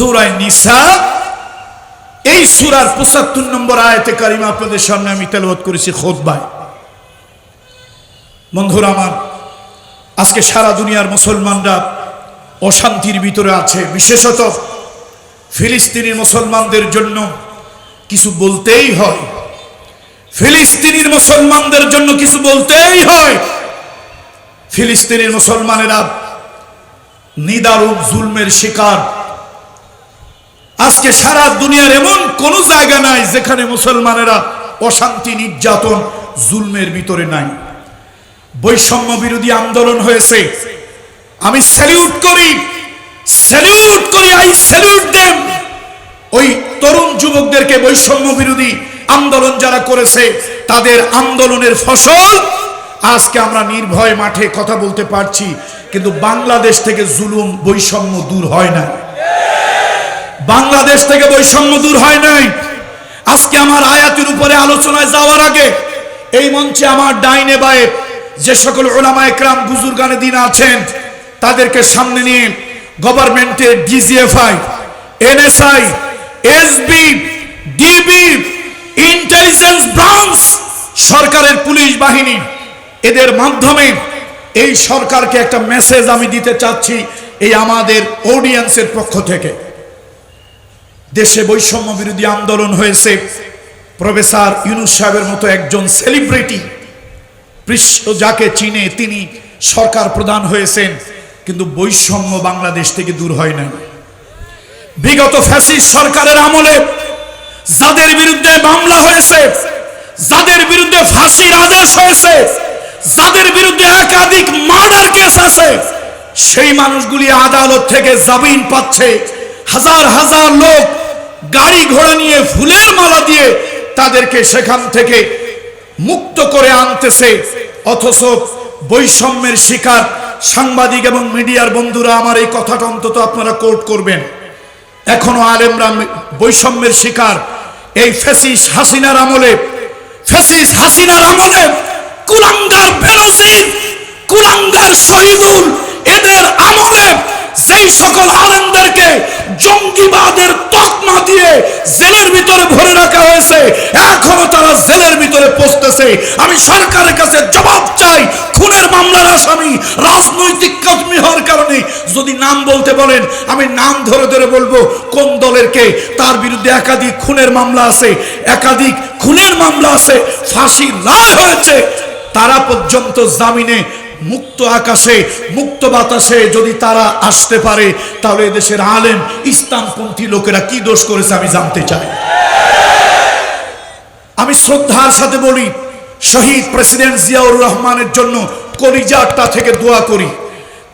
সুরায় নিসা। এই সুরার পঁচাত্তর নম্বর আয়তে কারিমা আপনাদের সামনে আমি করেছি বন্ধুরা আমার, আজকে সারা দুনিয়ার মুসলমানরা অশান্তির ভিতরে আছে। বিশেষত ফিলিস্তিনি মুসলমানদের জন্য কিছু বলতেই হয়। ফিলিস্তিনির মুসলমানদের জন্য কিছু বলতেই হয়। ফিলিস্তিনের মুসলমানেরা নিদারুণ জুলমের শিকার। আজকে সারা দুনিয়ার এমন কোন জায়গা নাই যেখানে মুসলমানেরা অশান্তি, নির্যাতন, জুলমের ভিতরে নাই। বৈষম্য বিরোধী আন্দোলন হয়েছে। আমি স্যালিউট করি। স্যালিউট করি আই স্যালিউট দেম ওই তরুণ যুবকদেরকে বৈষম্য বিরোধী আন্দোলন যারা করেছে, তাদের আন্দোলনের ফসল আজকে আমরা নির্ভয় মাঠে কথা বলতে পারছি, কিন্তু বাংলাদেশ থেকে জুলুম, বৈষম্য দূর হয় না বাংলাদেশ থেকে বৈষম্য দূর হয় নাই। আজকে আমার আয়াতের উপরে আলোচনায় যাওয়ার আগে এই মঞ্চে আমার ডাইনে বায়ে যে সকল ওলামা একরাম, বুজুর্গানে দিন আছেন, তাদেরকে সামনে নিয়ে গভর্নমেন্টের DGFI, NSI, SB, DB, intelligence branch, সরকারের পুলিশ বাহিনী, এদের মাধ্যমে এই সরকারকে একটা মেসেজ আমি দিতে চাচ্ছি এই আমাদের অডিয়েন্সের পক্ষ থেকে। দেশে বৈষম্য বিরোধী আন্দোলন হয়েছে। প্রফেসর ইউনুস সাহেবের মতো একজন সেলিব্রিটি বিশ্ব যাকে চিনে তিনি সরকার প্রধান হয়েছেন, কিন্তু বৈষম্য বাংলাদেশ থেকে দূর হয় নাই। বিগত ফ্যাসিস্ট সরকারের আমলে যাদের বিরুদ্ধে মামলা হয়েছে, যাদের বিরুদ্ধে ফাঁসির আদেশ হয়েছে, যাদের বিরুদ্ধে একাধিক মার্ডার কেস আছে, সেই মানুষগুলি আদালত থেকে জামিন পাচ্ছে। হাজার হাজার লোক গাড়ি ঘোড়া নিয়ে ফুলের মালা দিয়ে তাদেরকে সেখান থেকে মুক্ত করে আনতেছে। অথচ বৈষম্যের শিকার সাংবাদিক এবং মিডিয়ার বন্ধুরা আমার এই কথাটা অন্তত আপনারা কোর্ট করবেন। এখনও আলেমরা বৈষম্যের শিকার। এই ফেসিস হাসিনার আমলে, ফেসিস হাসিনার আমলে কুলাঙ্গার বেনজির, কুলাঙ্গার শহীদুল এদের আমলে যেই সকল আলেমদেরকে জঙ্গিবাদের তকমা দিয়ে জেলের ভিতরে ভরে রাখা হয়েছে। এখনও তারা জেলের ভিতরে পৌঁছতেছে। আমি সরকারের কাছে জবাব চাই, খুনের মামলার আসামি, রাজনৈতিক কর্মী হওয়ার কারণে। যদি নাম বলতে বলেন, আমি নাম ধরে ধরে বলব, কোন দলের কে? তার বিরুদ্ধে একাধিক খুনের মামলা আছে, একাধিক খুনের মামলা আছে, ফাঁসি রায় হয়েছে। তারা পর্যন্ত জামিনে মুক্ত আকাশে, মুক্ত বাতাসে যদি তারা আসতে পারে, তাহলে দেশের আলেম, ইসলামপন্থী লোকেরা কি দোষ করেছে আমি জানতে চাই। আমি শ্রদ্ধার সাথে বলি, শহীদ প্রেসিডেন্ট জিয়াউর রহমানের জন্য কলিজাটা থেকে দোয়া করি।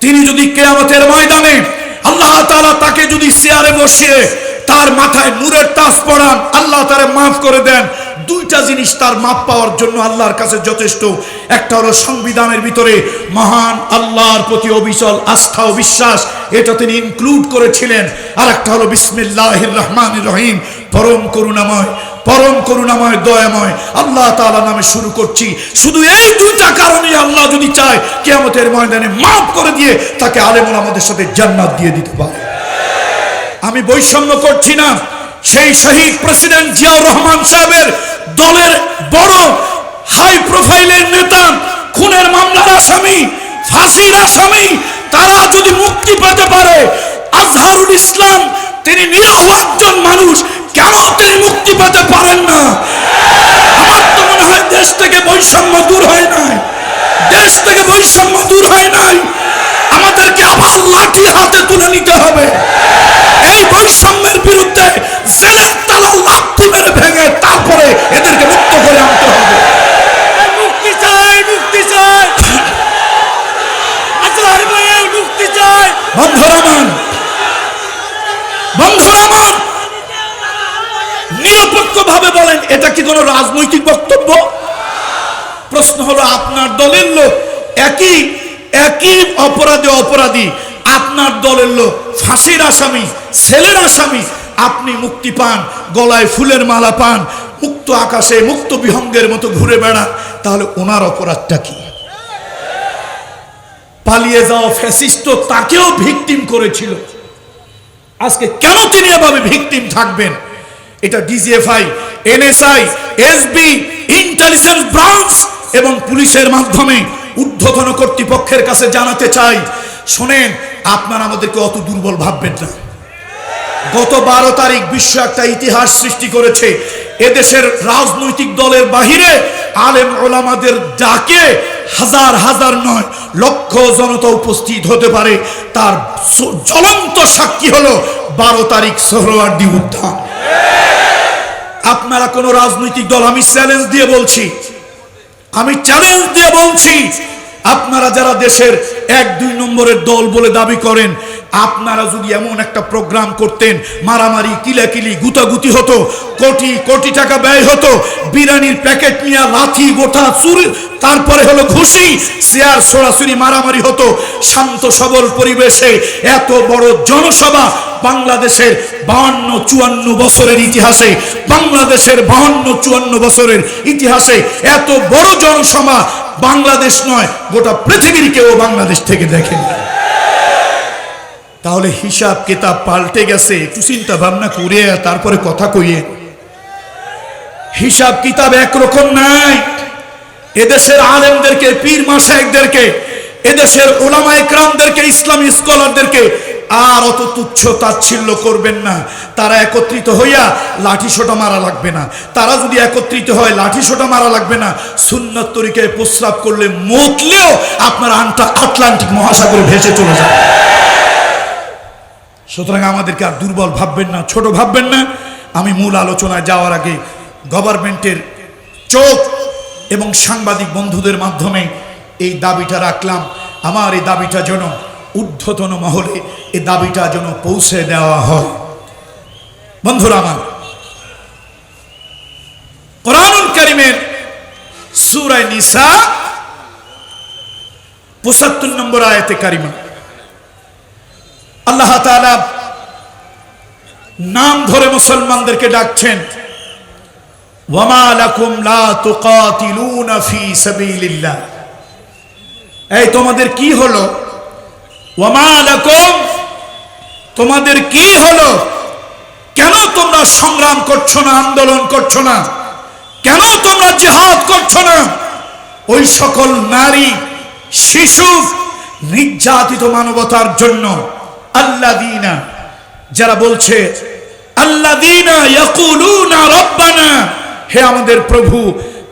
তিনি যদি কেয়ামতের ময়দানে আল্লাহ তাআলা তাকে যদি চেয়ারে বসিয়ে তার মাথায় নূরের তাজ পড়ান আল্লাহ তারে মাফ করে দেন দুইটা জিনিস তার মাপ পাওয়ার জন্য আল্লাহর কাছে যথেষ্ট। একটা হলো সংবিধানের ভিতরে মহান আল্লাহর প্রতি অবিচল আস্থা ও বিশ্বাস, এটা তিনি ইনক্লুড করেছিলেন। আর একটা হলো বিসমিল্লাহির রহমান রহিম, পরম করুণাময় পরম করুণাময়, দয়াময়। আল্লাহ তাআলা নামে শুরু করছি। শুধু এই দুইটা কারণে আল্লাহ যদি চায়, কেয়ামতের ময়দানে মাফ করে দিয়ে তাকে আলেমুল আমাদের সাথে জান্নাত দিয়ে দিতে পারে। আমি বৈষম্য করছি না। সেই শহীদ প্রেসিডেন্ট জিয়াউর রহমান সাহেবের দলের বড় হাই প্রোফাইলের নেতা, খুনের মামলার আসামি, ফাঁসির আসামি, তারা যদি মুক্তি পেতে পারে, আজহারুল ইসলাম, তিনি নিরহ একজন মানুষ, কেন তিনি মুক্তি পেতে পারেন না? আমার তো মনে হয় দেশ থেকে বৈষম্য দূর হয় নাই। দেশ থেকে বৈষম্য দূর হয় নাই। আমাদেরকে আবার লাঠি হাতে তুলে নিতে হবে। এই বৈষম্যের বিরুদ্ধে জেলের মেরে ভেঙে তারপরে এদেরকে মুক্ত করে আনতে হবে। মুক্তি চাই মুক্তি চাই। আজহার ভাইয়ের মুক্তি চাই। বন্ধুরামান বন্ধুরামান নিরপেক্ষ ভাবে বলেন এটা কি কোনো রাজনৈতিক বক্তব্য? প্রশ্ন হলো আপনার দলের লোক একই একই অপরাধে অপরাধী। আপনার দলের লোক ফাঁসির আসামি ছেলের আসামি আপনি মুক্তি পান, গলায় ফুলের মালা পান, মুক্ত আকাশে মুক্ত বিহঙ্গের মতো ঘুরে বেড়ান, তাহলে ওনার অপরাধটা কি? পালিয়ে যাওয়া ফ্যাসিস্ট তাকেও ভিকটিম করেছিল। আজকে কেন তিনি এভাবে ভিকটিম থাকবেন? এটা DGFI NSI SB intelligence branch এবং পুলিশের মাধ্যমে ঊর্ধ্বতন কর্তৃপক্ষের কাছে জানাতে চাই। শোনেন, আপনারা আমাদেরকে অত দুর্বল ভাববেন না। গত বারো তারিখ বিশ্ব একটা ইতিহাস সৃষ্টি করেছে। এদেশের রাজনৈতিক দলের বাহিরে আলেম ওলামাদের ডাকে হাজার হাজার নয়, লক্ষ জনতা উপস্থিত হতে পারে। তার জ্বলন্ত সাক্ষী হলো বারো তারিখ সোহরওয়ার্দী উত্থান আপনারা কোন রাজনৈতিক দল, আমি চ্যালেঞ্জ দিয়ে বলছি। আমি চ্যালেঞ্জ দিয়ে বলছি, আপনারা যারা দেশের এক, দুই নম্বরের দল বলে দাবি করেন, আপনারা যদি এমন একটা প্রোগ্রাম করতেন, মারামারি, কিলাকিলি, গুতাগুতি হতো, কোটি কোটি টাকা ব্যয় হতো, বিরিয়ানির প্যাকেট নিয়ে লাথি গোটা চুরি, তারপরে হলো ঘুষি চেয়ার সরাসরি মারামারি হতো, শান্ত সবল পরিবেশে এত বড় জনসভা বাংলাদেশের বাহান্ন, চুয়ান্ন বছরের ইতিহাসে, বাংলাদেশের বাহান্ন, চুয়ান্ন বছরের ইতিহাসে এত বড় জনসভা বাংলাদেশ নয়, গোটা পৃথিবীর কেউ বাংলাদেশ থেকে দেখেন। তাহলে হিসাব কেতাব পাল্টে গেছে, একটু চিন্তা ভাবনা করে তারপরে কথা কইয়ে। হিসাব কিতাব একরকম নাই। এদেশের আলেমদেরকে, পীর মাসায়কদেরকে এদেশের ওলামা একরামদেরকে, ইসলামী স্কলারদেরকে আর অত তুচ্ছ তাচ্ছিল্য করবেন না। তারা একত্রিত হইয়া লাঠি সোটা মারা লাগবে না। তারা যদি একত্রিত হয়, লাঠি সোটা মারা লাগবে না। সুন্নত তরিকায় প্রস্রাব করলে মতলেও আপনার আনটা আটলান্টিক মহাসাগরে ভেসে চলে যাবে। সুতরাং আমাদেরকে আর দুর্বল ভাববেন না, ছোট ভাববেন না। আমি মূল আলোচনায় যাওয়ার আগে গভর্নমেন্টের চোখ এবং সাংবাদিক বন্ধুদের মাধ্যমে এই দাবিটা রাখলাম। আমার এই দাবিটা যেন ঊর্ধ্বতন মহলে এই দাবিটা যেন পৌঁছে দেওয়া হয়। বন্ধুরা আমার, কোরআনুল করিমের সুরায় নিসা পঁচাত্তর নম্বর আয়াতে কারিমা। আল্লাহ তাআলা নাম ধরে মুসলমানদেরকে ডাকছেন সাবিলিল্লাহ। এই তোমাদের কি হলো? তোমাদের কি হলো? কেন তোমরা সংগ্রাম করছ না, আন্দোলন করছ না? কেন তোমরা জেহাদ করছ না? ওই সকল নারী, শিশু, নির্যাতিত মানবতার জন্য আল্লাদিনা যারা বলছে ইয়াকুলুনা রব্বানা, হে আমাদের প্রভু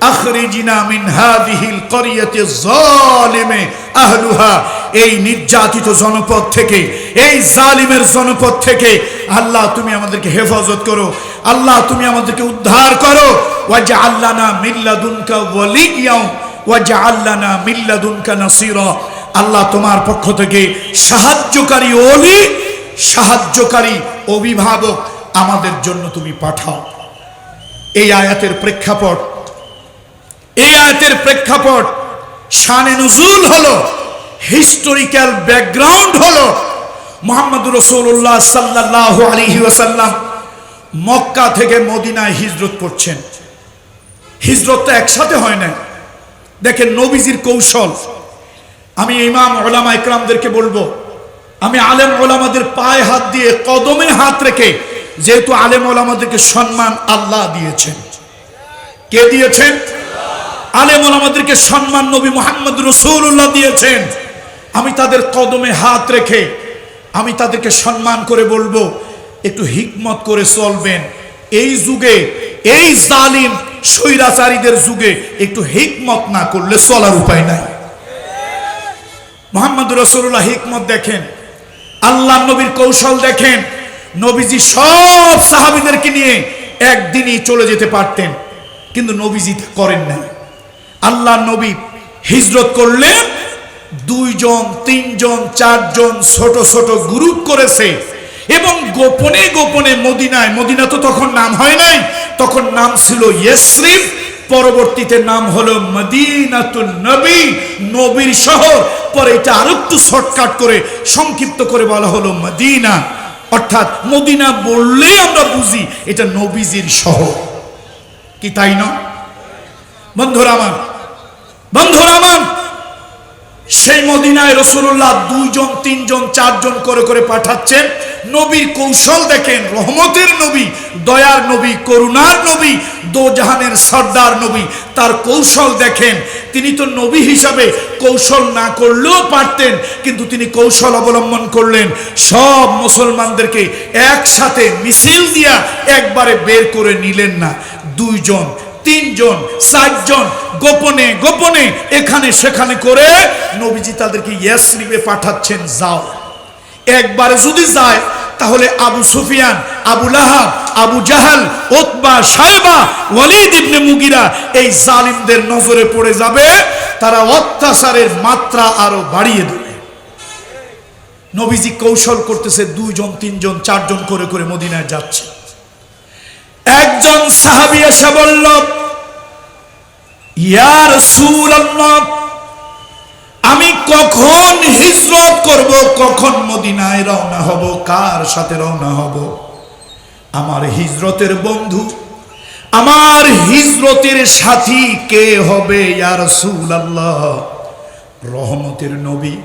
আখরিজিনা মিন হাদিহিল করিয়াতি যালিমে আহলুহা। এই নির্যাতিত জনপদ থেকে, এই জালিমের জনপদ থেকে আল্লাহ তুমি আমাদেরকে হেফাজত করো, আল্লাহ তুমি আমাদেরকে উদ্ধার করো। আল্লানা মিল্লাদুনকা ওয়ালিয়াও মিল্লাদুনকা নাসিরা। আল্লাহ তোমার পক্ষ থেকে সাহায্যকারী অলি সাহায্যকারী অভিভাবক আমাদের জন্য তুমি পাঠাও। এই আয়াতের প্রেক্ষাপট এই আয়াতের প্রেক্ষাপট, শানে নজুল হলো হিস্টোরিক্যাল ব্যাকগ্রাউন্ড হলো মোহাম্মদ রসুল্লাহ সাল্লাহ আলহি ওয়াসাল্লাম মক্কা থেকে মদিনায় হিজরত করছেন। হিজরত তো একসাথে হয় না দেখেন নবীজির কৌশল। আমি ইমাম ওলামা ইকরামদেরকে বলব, আমি আলেম ওলামাদের পায়ে হাত দিয়ে কদমে হাত রেখে, যেহেতু আলেম ওলামাদেরকে সম্মান আল্লাহ দিয়েছেন। কে দিয়েছেন? আলেম আমাদেরকে সম্মান নবী মোহাম্মদ রসুল্লাহ দিয়েছেন। আমি তাদের কদমে হাত রেখে, আমি তাদেরকে সম্মান করে বলব, একটু হিকমত করে চলবেন। এই যুগে, এই জালিম স্বৈরাচারীদের যুগে একটু হিকমত না করলে চলার উপায় নাই। মোহাম্মদ রসুল্লাহ হিকমত দেখেন, আল্লাহ নবীর কৌশল দেখেন, নবীজি সব সাহাবিদেরকে নিয়ে একদিনই চলে যেতে পারতেন, কিন্তু নবীজি করেন না আল্লাহ নবী হিজরত করলেন, দুইজন, তিনজন, চারজন ছোট ছোট গ্রুপ করেছে। এবং গোপনে গোপনে মদিনায়, মদিনা তো তখন নাম হয় নাই, তখন নাম ছিল ইয়েসরিফ, পরবর্তীতে নাম হলো মদিনাতুল নবী, নবীর শহর। পরে এটা আরেকটু শর্টকাট করে, সংক্ষিপ্ত করে বলা হলো মদিনা। অর্থাৎ মদিনা বললে আমরা বুঝি এটা নবীজির শহর। কি তাই না বন্ধুরা আমার বন্ধুরা আমার সেই মদিনায় রসুল্লাহ দুইজন, তিনজন, চারজন করে করে পাঠাচ্ছেন। নবীর কৌশল দেখেন, রহমতের নবী, দয়ার নবী, করুণার নবী, দোজাহানের সর্দার নবী, তার কৌশল দেখেন। তিনি তো নবী হিসাবে কৌশল না করলেও পারতেন, কিন্তু তিনি কৌশল অবলম্বন করলেন। সব মুসলমানদেরকে একসাথে মিছিল দিয়া একবারে বের করে নিলেন না। দুইজন তিনজন, চারজন গোপনে গোপনে এখানে সেখানে করে নবীজি তাদেরকে ইয়াসরিবে পাঠাচ্ছেন, যাও। একবারে যদি যায়, তাহলে আবু সুফিয়ান, আবু লাহাব, আবু জাহাল ওতবা সাহেবা ওয়ালিদ ইবনে মুগিরা এই জালিমদের নজরে পড়ে যাবে, তারা অত্যাচারের মাত্রা আরও বাড়িয়ে দেবে। নবীজি কৌশল করতেছে, দুইজন, তিনজন, চারজন করে করে মদিনায় যাচ্ছে। একজন সাহাবি এসে বলল ইয়ার রাসূলুল্লাহ, আমি কখন হিজরত করব, কখন মদিনায় রওনা হব, কার সাথে রওনা হব? আমার হিজরতের বন্ধু, আমার হিজরতের সাথী কে হবে, ইয়া রাসূলুল্লাহ? রহমতের নবী,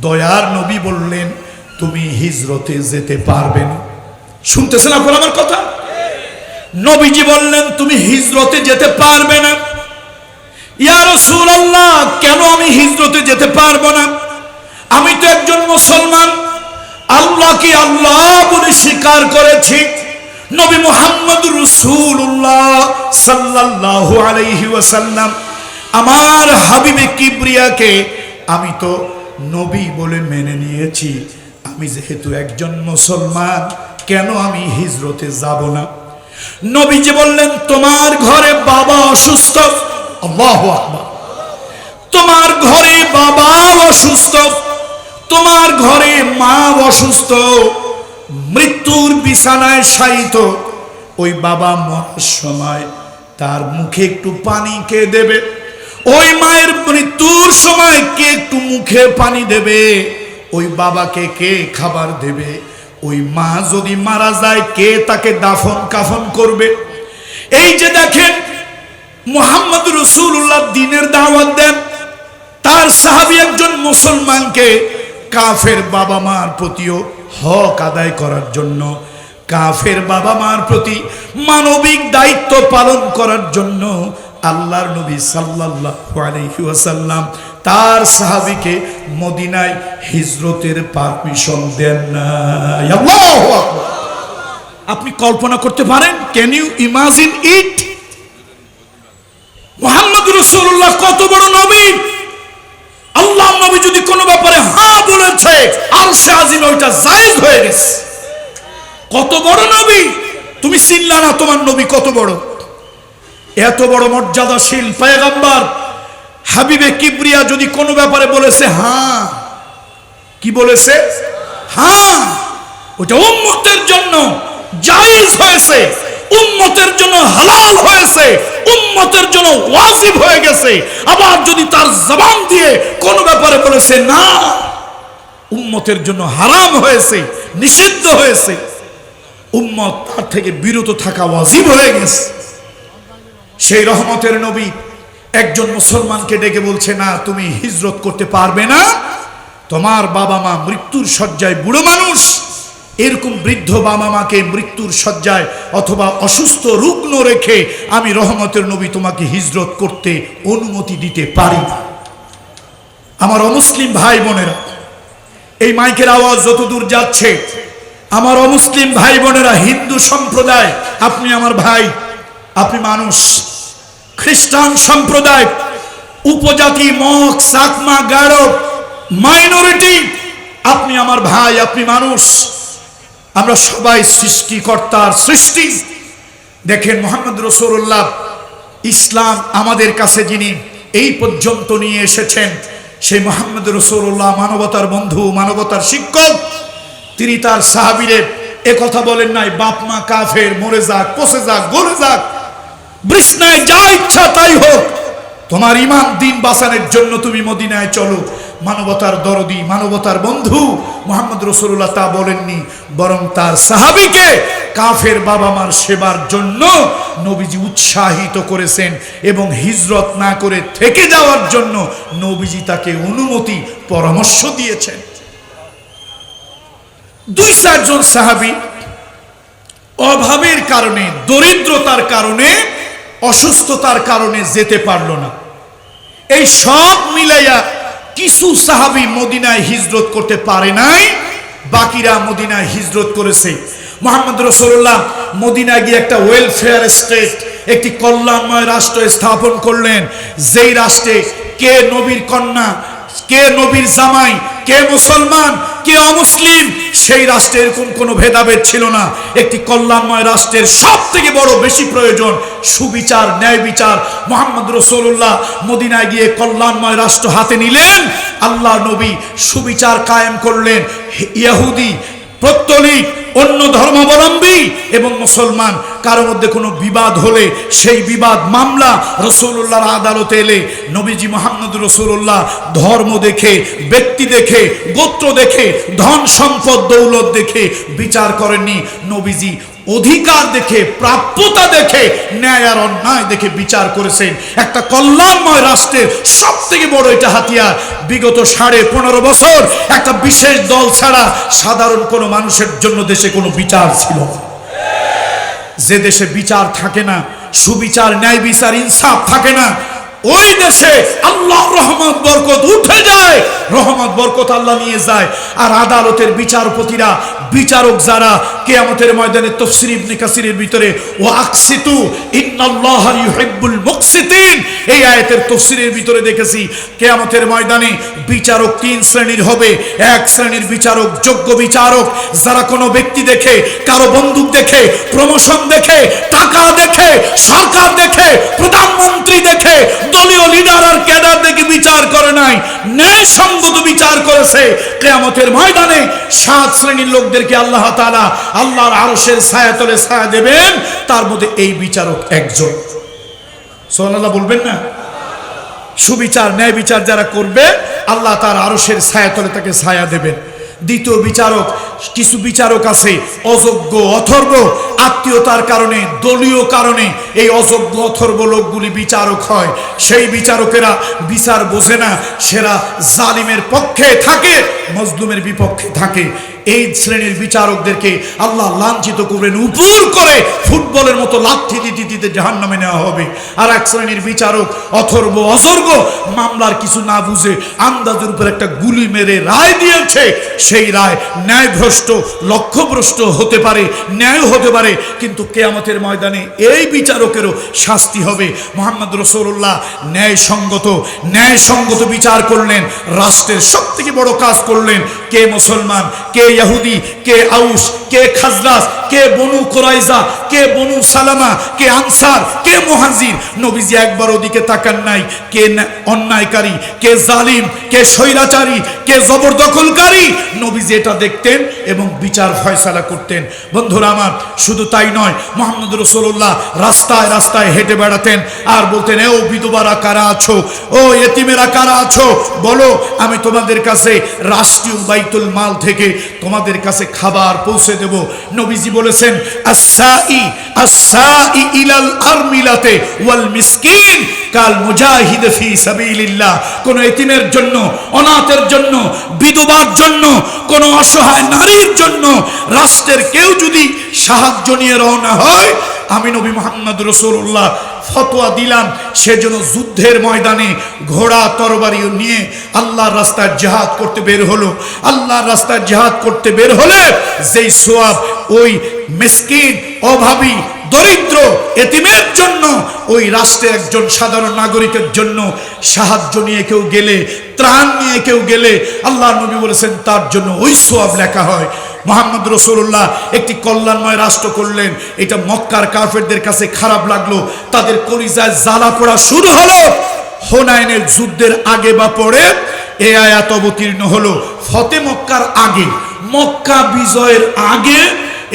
দয়ার নবী বললেন, তুমি হিজরতে যেতে পারবে না। শুনতেছেন আপনার আমার কথা? নবীজি বললেন, তুমি হিজরতে যেতে পারবে না। ইয়া রাসূলুল্লাহ, কেন আমি হিজরতে যেতে পারব না? আমি তো একজন মুসলমান। আল্লাহ কি আল্লাহ বলে স্বীকার করেছি? নবী মুহাম্মদ রাসূলুল্লাহ সাল্লাল্লাহু আলাইহি ওয়াসাল্লাম, আমার হাবিবে কিবরিয়াকে আমি তো নবী বলে মেনে নিয়েছি। আমি যেহেতু একজন মুসলমান, কেন আমি হিজরতে যাব না? নবীজি বললেন, তোমার ঘরে বাবা অসুস্থ? আল্লাহু তোমার ঘরে বাবা অসুস্থ? তোমার ঘরে মা অসুস্থ? মৃত্যুর বিছানায় শায়িত? ওই বাবা মরার সময় তার মুখে একটু পানি কে দেবে। ওই মায়ের মৃত্যুর সময় কে একটু মুখে পানি দেবে? ওই বাবাকে কে খাবার দেবে? ওই মা যদি মারা যায়, কে তাকে দাফন কাফন করবে? এই যে দেখেন, মোহাম্মদ রসুল্লাহ দিনের দাওয়াত দেন। তার সাহাবি একজন মুসলমানকে কাফের বাবা মার প্রতিও হক আদায় করার জন্য, কাফের বাবা মার প্রতি মানবিক দায়িত্ব পালন করার জন্য আল্লাহর নবী সাল্লাল্লাহু আলাইহি ওয়াসাল্লাম তার সাহাবীকে মদিনায় হিজরতের পারমিশন দেন না আপনি কল্পনা করতে পারেন can you imagine it Muhammad Rasulullah কত বড় নবী! আল্লাহ নবী যদি কোনো ব্যাপারে হ্যাঁ বলেছে আল শাহিন ওইটা জায়েজ হয়ে গেছে। কত বড় নবী! তুমি চিনলা না তোমার নবী কত বড়? এত বড় মর্যাদাশীল পায়গাম্বার। হাবিবে কিবরিয়া যদি কোনো ব্যাপারে বলেছে হ্যাঁ। কি বলেছে? হ্যাঁ। ওটা উম্মতের জন্য জায়েজ হয়েছে। উম্মতের জন্য হালাল হয়েছে। উম্মতের জন্য ওয়াজিব হয়ে গেছে। আবার যদি তার জবান দিয়ে কোন ব্যাপারে বলেছে, না। উম্মতের জন্য হারাম হয়েছে, নিষিদ্ধ হয়েছে। উম্মত তার থেকে বিরত থাকা ওয়াজিব হয়ে গেছে। সেই রহমতের নবী একজন মুসলমানকে ডেকে বলছে, না, তুমি হিজরত করতে পারবে না। তোমার বাবা মা মৃত্যুর শয্যায় বুড়ো মানুষ। এরকম বৃদ্ধ বাবা মাকে মৃত্যুর শয্যায় অথবা অসুস্থ রুগ্ন রেখে আমি রহমতের নবী তোমাকে হিজরত করতে অনুমতি দিতে পারি না। আমার অমুসলিম ভাই বোনেরা, এই মাইকের আওয়াজ যতদূর যাচ্ছে, আমার অমুসলিম ভাই বোনেরা, হিন্দু সম্প্রদায়, আপনি আমার ভাই, আপনি মানুষ। খ্রিস্টান সম্প্রদায়, উপজাতি, মগ, সাকমা গাঢ় মাইনরিটি, আপনি আমার ভাই, আপনি মানুষ। আমরা সবাই সৃষ্টিকর্তার সৃষ্টি। দেখেন মোহাম্মদ রসুল্লাহ ইসলাম আমাদের কাছে যিনি এই পর্যন্ত নিয়ে এসেছেন, সেই মোহাম্মদ রসুল্লাহ মানবতার বন্ধু, মানবতার শিক্ষক। তিনি তার সাহাবিরে কথা বলেন নাই, বাপ মা কাফের, মরে যাক, পচে যাক, গলে যাক বৃষ্ণায় যা ইচ্ছা তাই হোক। তোমার ইমান দিন বাঁচানোর জন্য তুমি মদিনায় চলো। মানবতার দরদি, মানবতার বন্ধু মোহাম্মদ রসুল্লাহ তা বলেননি, বরং তার সাহাবিকে কাফের বাবা মার সেবার জন্য নবীজি উৎসাহিত করেছেন এবং হিজরত না করে থেকে যাওয়ার জন্য নবীজি তাকে অনুমতি, পরামর্শ দিয়েছেন। দুই চারজন সাহাবি অভাবের কারণে, দরিদ্রতার কারণে অসুস্থতার কারণে যেতে পারল না। এই সব মিলাইয়া কিছু সাহাবি মদিনায় হিজরত করতে পারে নাই, বাকিরা মদিনায় হিজরত করেছে। মোহাম্মদ রসুল্লাহ মদিনায় গিয়ে একটা ওয়েলফেয়ার স্টেট একটি কল্যাণময় রাষ্ট্র স্থাপন করলেন। যেই রাষ্ট্রে কে নবীর কন্যা কে নবীর জামাই, কে মুসলমান, কে অমুসলিম, সেই রাষ্ট্রে এরকম কোনো ভেদাভেদ ছিল না। একটি কল্যাণময় রাষ্ট্রের সব থেকে বড় বেশি প্রয়োজন সুবিচার ন্যায় বিচার মোহাম্মদ রসুল্লাহ মদিনায় গিয়ে কল্যাণময় রাষ্ট্র হাতে নিলেন, আল্লাহ নবী সুবিচার কায়েম করলেন ইয়াহুদি, প্রত্যলিক অন্য ধর্মাবলম্বী এবং মুসলমান কারোর মধ্যে কোনো বিবাদ হলে সেই বিবাদ মামলা রসুল্লাহর আদালতে এলে নবীজি মোহাম্মদ রসুল্লাহ ধর্ম দেখে, ব্যক্তি দেখে, গোত্র দেখে, ধন সম্পদ দৌলত দেখে বিচার করেননি। নবীজি অধিকার দেখে, প্রাপ্যতা দেখে, ন্যায় আর অন্যায় দেখে বিচার করেছেন। একটা কল্যাণময় রাষ্ট্রের সব থেকে বড় এটা হাতিয়ার। বিগত সাড়ে পনেরো বছর একটা বিশেষ দল ছাড়া সাধারণ কোনো মানুষের জন্য দেশে কোনো বিচার ছিল যে দেশে বিচার থাকে না সুবিচার ন্যায় বিচার ইনসাফ থাকে না ওই দেশে আল্লাহ রহমত, বরকত উঠে যায়। রহমত, বরকত আল্লাহ নিয়ে যায়। আর আদালতের বিচারপতিরা, বিচারক যারা, কেয়ামতের ময়দানে তফসির ইবনে ভিতরে ও আকসিতু মুকসিতিন। এই তফসিরের ভিতরে দেখেছি, কেয়ামতের ময়দানে বিচারক তিন শ্রেণির হবে। এক শ্রেণির বিচারক, যোগ্য বিচারক, যারা কোনো ব্যক্তি দেখে, কারও বন্দুক দেখে প্রমোশন দেখে, টাকা দেখে, সরকার দেখে, প্রধানমন্ত্রী দেখে দলীয় লিডার আর ক্যাডার দেখে বিচার করে নাই। ন্যায় সঙ্গত বিচার করেছে। কেয়ামতের ময়দানে সাত শ্রেণির লোকদেরকে আল্লাহ তাআলা আল্লাহর আরশের ছায়াতলে ছায়া দেবেন। তার মধ্যে এই বিচারক একজন। সোহানাল্লাহ বলবেন না? সুবিচার ন্যায় বিচার যারা করবে, আল্লাহ তার আরশের ছায়াতলে তাকে ছায়া দেবেন। দ্বিতীয় বিচারক, কিছু বিচারক আছে, অযোগ্য, অথর্ব, আত্মীয়তার কারণে, দলীয় কারণে এই অযোগ্য, অথর্ব লোকগুলি বিচারক হয়। সেই বিচারকেরা বিচার বোঝে না, সেরা জালিমের পক্ষে থাকে, মজলুমের বিপক্ষে থাকে। এই শ্রেণির বিচারকদেরকে আল্লাহ লাঞ্ছিত করবেন, উপর করে ফুটবলের মতো লাথি দিতে দিতে জাহান নামে নেওয়া হবে। আর এক শ্রেণির বিচারক, অথর্ব অসর্গ মামলার কিছু না বুঝে আন্দাজের উপর একটা গুলি মেরে রায় দিয়েছে। সেই রায় ন্যায়ভ্রষ্ট, লক্ষ্যভ্রষ্ট হতে পারে, ন্যায় হতে পারে, কিন্তু কেয়ামতের ময়দানে এই বিচারকেরও শাস্তি হবে। মোহাম্মদ রসুল্লাহ ন্যায়সঙ্গত ন্যায়সঙ্গত বিচার করলেন, রাষ্ট্রের সব থেকে বড় কাজ করলেন, কে মুসলমান, কে ইহুদি কে আউস, কে খাজরাস কে বনু কোরাইজা কে বনু সালামা, কে আনসার, কে মুহাজির। নবীজি একবার ওদিকে তাকান নাই, কে অন্যায়কারী, কে জালিম, কে স্বৈরাচারী, কে জবরদখলকারী। নবীজি এটা দেখতেন এবং বিচার ফয়সালা করতেন। বন্ধুরা আমার, শুধু তাই নয়, মোহাম্মদ রসুল্লাহ রাস্তায় রাস্তায় হেঁটে বেড়াতেন আর বলতেন ও বিধবারা কারা আছো? ও এতিমেরা কারা আছো? বলো, আমি তোমাদের কাছে রাষ্ট্রীয় বাইতুল মাল থেকে তোমাদের কাছে খাবার পৌঁছে দেব। নবীজি বলেছেন আসাই আসাই ইলাল আরমিলাতে ওয়াল মিসকিন। কাল মুজাহিদ ফি সাবিলিল্লাহ। কোন এতিমের জন্য, অনাথের জন্য, বিধবার জন্য, কোন অসহায় নারীর জন্য রাষ্ট্রের কেউ যদি সাহায্য নিয়ে রওনা হয়, আমি নবী মোহাম্মদ রসুল্লাহ ফতোয়া দিলাম সেজন্য যুদ্ধের ময়দানে ঘোড়া, তরবারি নিয়ে আল্লাহর রাস্তায় জেহাদ করতে বের হলো। আল্লাহর রাস্তায় জেহাদ করতে বের হলে যেই সোয়াব, ওই মেসকিন, অভাবী দরিদ্র এতিমের জন্য, ওই রাষ্ট্রে একজন সাধারণ নাগরিকের জন্য সাহায্য নিয়ে কেউ গেলে, ত্রাণ নিয়ে কেউ গেলে, আল্লাহ নবী বলেছেন, তার জন্য ওই সোয়াব লেখা হয়। মোহাম্মদ রসুল্লাহ একটি কল্যাণময় রাষ্ট্র করলেন। এটা মক্কার কাফেরদের কাছে খারাপ লাগল। তাদের কলিজায় জ্বালা পড়া শুরু হলো। হোনাইনের যুদ্ধের আগে বা পরে এ আয়াত অবতীর্ণ হলো। ফতে মক্কার আগে, মক্কা বিজয়ের আগে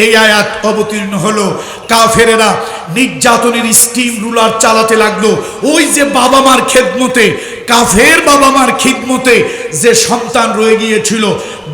এই আয়াত অবতীর্ণ হলো। কাফেরেরা নির্যাতনের স্টিম রুলার চালাতে লাগল। ওই যে বাবা মার খেদমতে, কাফের বাবা মার খিদমতে যে সন্তান রয়ে গিয়েছিল,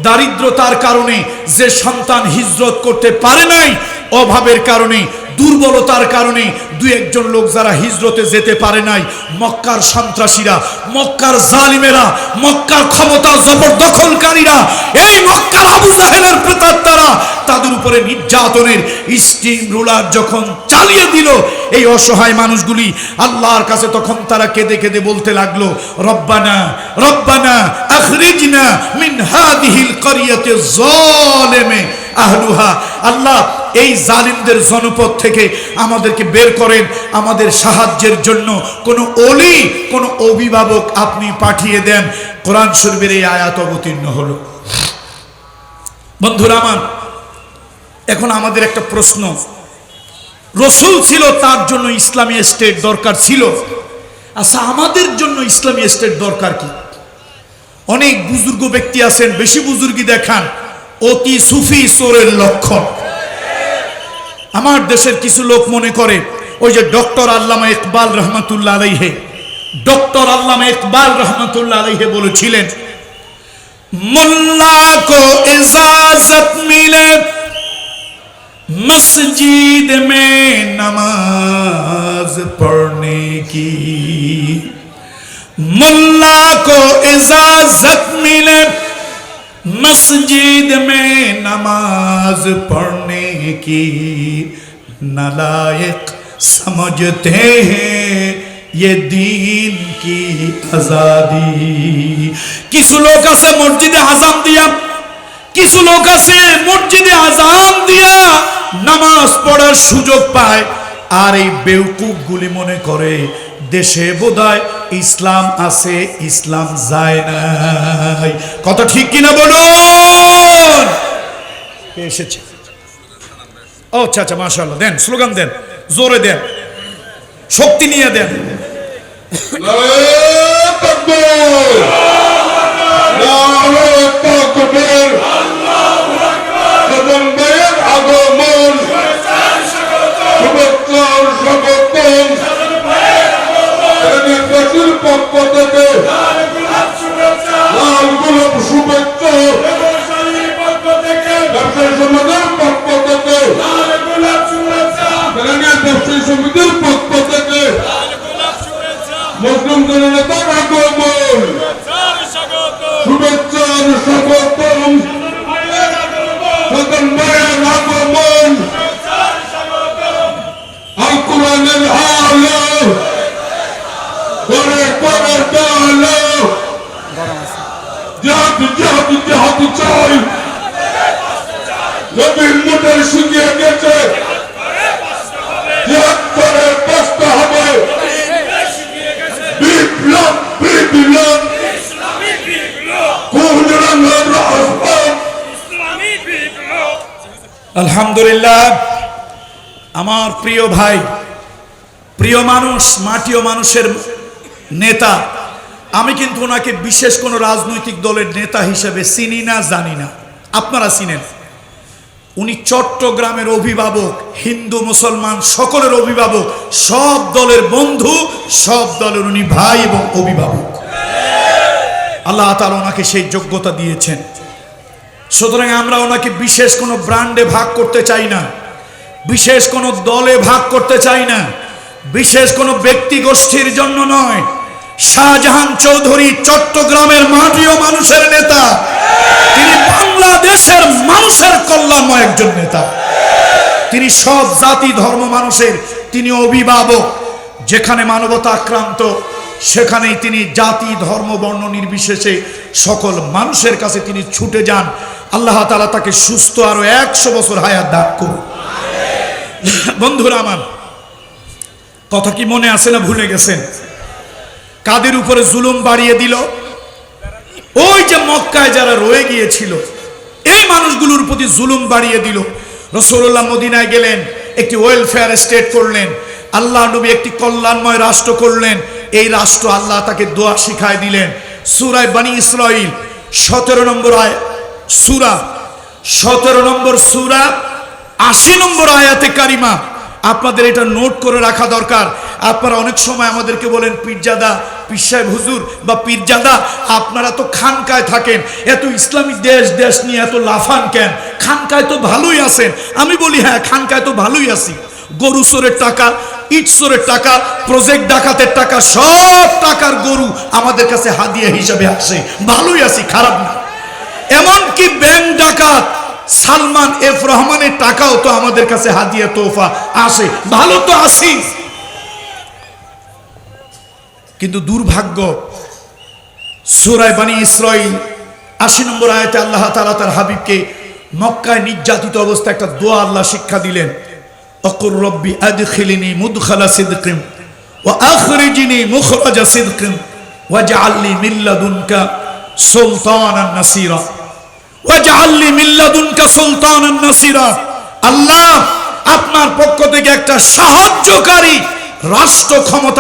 দারিদ্রতার কারণে যে সন্তান হিজরত করতে পারে নাই, অভাবের কারণে দুর্বলতার কারণে দু একজন লোক যারা হিজরতে যেতে পারে নাই, মক্কার সন্ত্রাসীরা, মক্কার জালিমেরা, মক্কার ক্ষমতা জবরদখলকারীরা, এই মক্কার আবু জাহেলের প্রেতাত্মারা, তাদের উপরে নির্যাতনের স্টিম রুলার যখন চালিয়ে দিল, এই অসহায় মানুষগুলি আল্লাহর কাছে তখন তারা কেঁদে কেঁদে বলতে লাগল, রব্বানা রব্বানা, আখরিজনা মিন হাদিহিল করিয়াতে জলেমে আহলুহা। আল্লাহ এই জালিমদের জনপদ থেকে আমাদেরকে বের করেন। আমাদের সাহায্যের জন্য কোনো অলি কোনো অভিভাবক আপনি পাঠিয়ে দেন। কোরআন শরীফের এই আয়াত অবতীর্ণ হলো। বন্ধুরা আমার, এখন আমাদের একটা প্রশ্ন। রসুল ছিল, তার জন্য ইসলামী স্টেট দরকার ছিল। আচ্ছা আমাদের জন্য ইসলামী স্টেট দরকার কি? অনেক বুজুর্গ ব্যক্তি আছেন, বেশি বুজুর্গি দেখান। অতি সুফি চোরের লক্ষণ। আমার দেশের কিছু লোক মনে করে, ওই যে ডক্টর আল্লামা ইকবাল রহমতুল্লা আলাইহে। ডক্টর আল্লামা ইকবাল রহমতুল্লা আলাইহে বলেছিলেন, মোল্লা ইজাজত মিলে মসজিদ মে নমাজ পড়নে কি। মোল্লা কো ইজাজত মিলে मस्जिद में नमाज पढ़ने की नलायक समझते हैं ये দিন কি আজাদি কিছু লোক আছে মসজিদে আজান দিয়া কিছু লোক আছে মসজিদে আজান দিয়া নামাজ পড়ার সুযোগ পায় আর এই বেউকুফ গুলি মনে করে দেশে বোধহয় ইসলাম আছে ইসলাম যায় নাই। কথা ঠিক কিনা বলুন? কে এসেছে? ও আচ্ছা আচ্ছা মাশাআল্লাহ দেন স্লোগান দেন জোরে দেন শক্তি নিয়ে দেন। পক্ষ থেকে লাল গোলাপ শুভেচ্ছা। ব্যবসায়ী সমাজের পক্ষ থেকে। ব্যবসায়ী সমিতির পক্ষ থেকে। মুসলিম জনতার আগমন আমার প্রিয় ভাই, প্রিয় মানুষ, মাটিও মানুষের নেতা, আমি কিন্তু ওনাকে বিশেষ কোনো রাজনৈতিক দলের নেতা হিসেবে চিনি না, জানি না। আপনারা চিনেন। উনি চট্টগ্রামের অভিভাবক, হিন্দু, মুসলমান, সকলের অভিভাবক, সব দলের বন্ধু, সব দলের উনি ভাই এবং অভিভাবক। আল্লাহ তাআলা ওনাকে সেই যোগ্যতা দিয়েছেন। সুতরাং আমরা ওনাকে বিশেষ কোনো ব্র্যান্ডে ভাগ করতে চাই না। বিশেষ কোনো দলে ভাগ করতে চাই না। বিশেষ কোনো ব্যক্তি গোষ্ঠীর জন্য নয়। শাহজাহান চৌধুরী চট্টগ্রামের মাটি ও মানুষের নেতা। তিনি বাংলাদেশের মানুষের কল্যাণময় একজন নেতা। তিনি সব জাতি, ধর্ম, মানুষের। তিনি অভিভাবক, যেখানে মানবতা আক্রান্ত। সেখানেই তিনি জাতি, ধর্ম, বর্ণ নির্বিশেষে সকল মানুষের কাছে তিনি ছুটে যান। আল্লাহ তালা তাকে সুস্থ আরও একশো বছর হায়াত দান করুন। বন্ধুরা আমার, কথা কি মনে আছে না ভুলে গেছেন? কাদের উপরে জুলুম বাড়িয়ে দিল? ওই যে মক্কায় যারা রয়ে গিয়েছিল, এই মানুষগুলোর প্রতি জুলুম বাড়িয়ে দিল। রসুল্লাহ মদিনায় গেলেন, একটি ওয়েলফেয়ার স্টেট করলেন। আল্লাহ নবী একটি কল্যাণময় রাষ্ট্র করলেন। এই রাষ্ট্র আল্লাহ তাকে দোয়া শিখায় দিলেন। সুরায় বানি ইসরাইল, সতেরো নম্বর আয় সুরা, সতেরো নম্বর সুরা, আশি নম্বর আয়াতে কারিমা। আপনাদের এটা নোট করে রাখা দরকার। আপনারা অনেক সময় আমাদেরকে বলেন, পীরজাদা, পীর হুজুর বা পীরজাদা, আপনারা তো খানকায় থাকেন। এত ইসলামিক দেশ দেশ নিয়ে এত লাফান কেন? খানকায় তো ভালোই আছেন। আমি বলি হ্যাঁ খানকায় তো ভালোই আছি। গরু চোরের টাকা ইট টাকা প্রজেক্ট ডাকাতের টাকা, সব টাকার গরু আমাদের কাছে হাদিয়া হিসাবে আসে। ভালোই আছি, খারাপ না। এমনকি ব্যাংক ডাকাত সালমান এফ রহমানের টাকাও তো আমাদের কাছে হাদিয়া তোফা আসে। ভালো তো আসি কিন্তু দুর্ভাগ্য, সুরায় বানী ইসরাইল, আশি নম্বর আয়াতে আল্লাহ তাআলা তার হাবিবকে মক্কায় নির্যাতিত অবস্থা একটা দোয়া আল্লাহ শিক্ষা দিলেন। অকুর রব্বি আদখিলিনি মুদখালা সিদকিম ওয়া আখরিজনি মুখরাজা সিদকিম ওয়াজআলনি মিন লাদুনকা সুলতানান নাসীরা। ওয়াজআলনি মিন লাদুনকা সুলতানান নাসীরা। আল্লাহ আপনার পক্ষ থেকে একটা সাহায্যকারী রাষ্ট্র ক্ষমতা